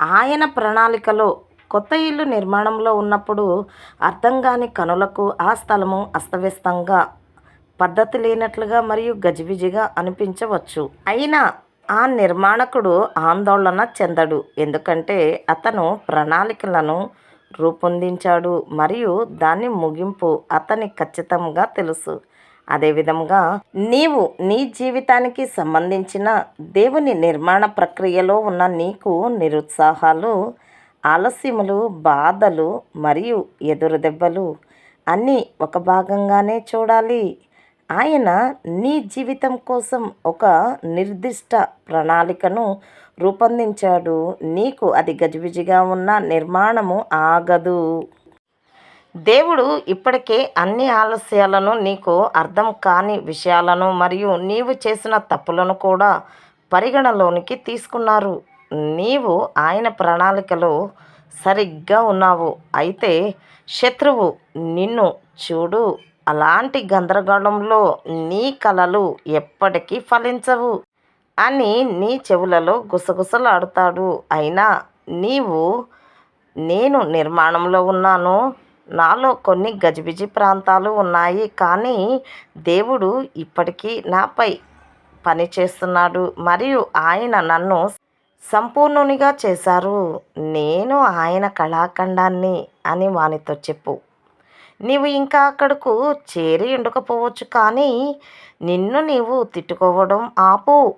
ఆయన ప్రణాళికలో కొత్త ఇల్లు నిర్మాణంలో ఉన్నప్పుడు అర్థం కాని కనులకు ఆ స్థలము అస్తవ్యస్తంగా పద్ధతి లేనట్లుగా మరియు గజిబిజిగా అనిపించవచ్చు. అయినా ఆ నిర్మాణకుడు ఆందోళన చెందడు. ఎందుకంటే అతను ప్రణాళికలను రూపొందించాడు మరియు దాని ముగింపు అతని ఖచ్చితంగా తెలుసు. అదేవిధంగా నీవు నీ జీవితానికి సంబంధించిన దేవుని నిర్మాణ ప్రక్రియలో ఉన్న నీకు నిరుత్సాహాలు ఆలస్యములు బాధలు మరియు ఎదురు దెబ్బలు అన్నీ ఒక భాగంగానే చూడాలి. ఆయన నీ జీవితం కోసం ఒక నిర్దిష్ట ప్రణాళికను రూపొందించాడు. నీకు అది గజిబిజిగా ఉన్న నిర్మాణము ఆగదు. దేవుడు ఇప్పటికే అన్ని ఆలస్యాలను నీకు అర్థం కాని విషయాలను మరియు నీవు చేసిన తప్పులను కూడా పరిగణలోనికి తీసుకున్నారు. నీవు ఆయన ప్రణాళికలో సరిగ్గా ఉన్నావు. అయితే శత్రువు నిన్ను చూడు. అలాంటి గందరగోళంలో నీ కలలు ఎప్పటికీ ఫలించవు అని నీ చెవులలో గుసగుసలాడుతాడు. అయినా నీవు నేను నిర్మాణంలో ఉన్నాను. నాలో కొన్ని గజిబిజి ప్రాంతాలు ఉన్నాయి. కానీ దేవుడు ఇప్పటికీ నాపై పని చేస్తున్నాడు. మరియు ఆయన నన్ను సంపూర్ణునిగా చేశారు. నేను ఆయన కళాఖండాన్ని అని వానితో చెప్పు. నీవు ఇంకా అక్కడకు చేరి ఉండకపోవచ్చు. కానీ నిన్ను నీవు తిట్టుకోవడం ఆపు.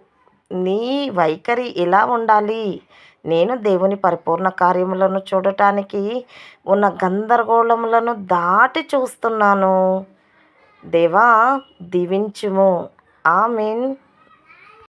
నీ వైఖరి ఎలా ఉండాలి. నేను దేవుని పరిపూర్ణ కార్యములను చూడటానికి ఉన్న గందరగోళములను దాటి చూస్తున్నాను. దేవా దీవించుము. ఆమెన్.